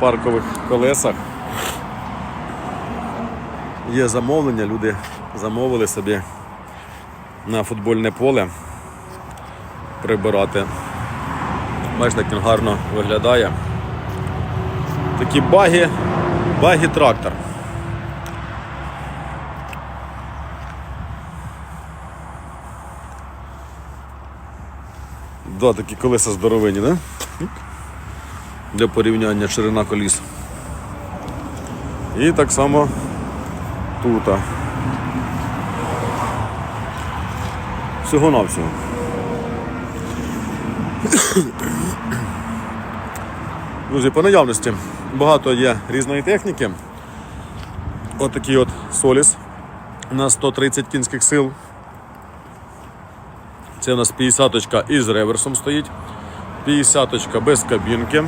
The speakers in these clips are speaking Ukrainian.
паркових колесах. Є замовлення, люди замовили собі на футбольне поле прибирати. Бачите, як він гарно виглядає. Такі баги, баги трактор. Да, такі колеса здоровенні, да? Для порівняння ширина коліс. І так само тут. Всього навсього. Друзі, по наявності багато є різної техніки. Отакий от Соліс на 130 кінських сил. Це у нас 50-очка із реверсом стоїть. 50-очка без кабінки.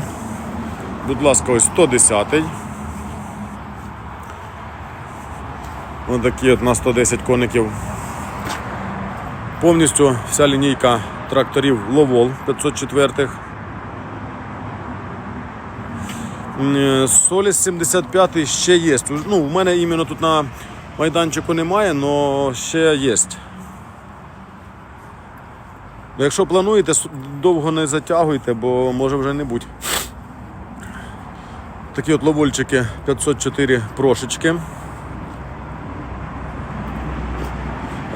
Будь ласка, ось 110-й. Ось такі от на 110 коників. Повністю вся лінійка тракторів Ловол 504. М, Соліс 75 ще є. Ну, у мене іменно тут на майданчику немає, але ще є. Якщо плануєте, довго не затягуйте, бо може вже не бути. Такі от ловольчики 504 прошечки.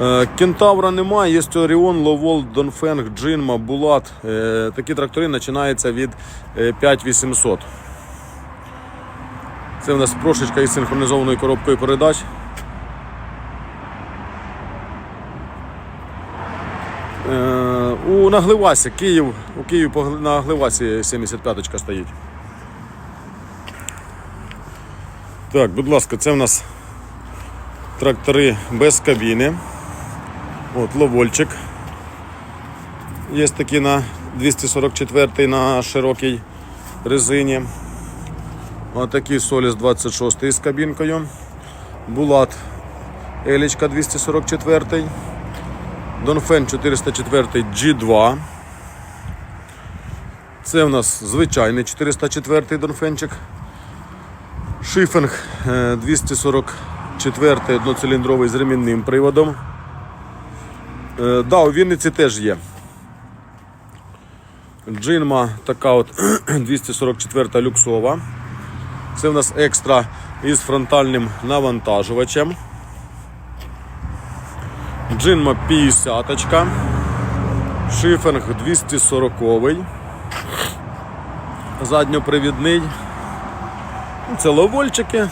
Е, Кентавра немає, є Оріон, Ловол, Донфенг, Джинма, Булат. Е, Такі трактори починаються від е, 5800. Це в нас прошечка із синхронізованою коробкою передач. Е, У Нагливасі, Київ, у Київ на Гливасі 75-ка стоїть. Так, будь ласка, це в нас трактори без кабіни. От ловольчик. Є такі на 244 на широкій резині. Отакий Соліс 26 з кабінкою. Булат Елічка 244. Донфен 404 G2. Це у нас звичайний 404 Донфенчик. Шифінг е, 244 одноциліндровий з ремінним приводом. Е, Да, у Вінниці теж є. Джинма така от 244 люксова. Це в нас екстра із фронтальним навантажувачем. Джинма 50, шифінг 240, задньопривідний. Це ловольчики.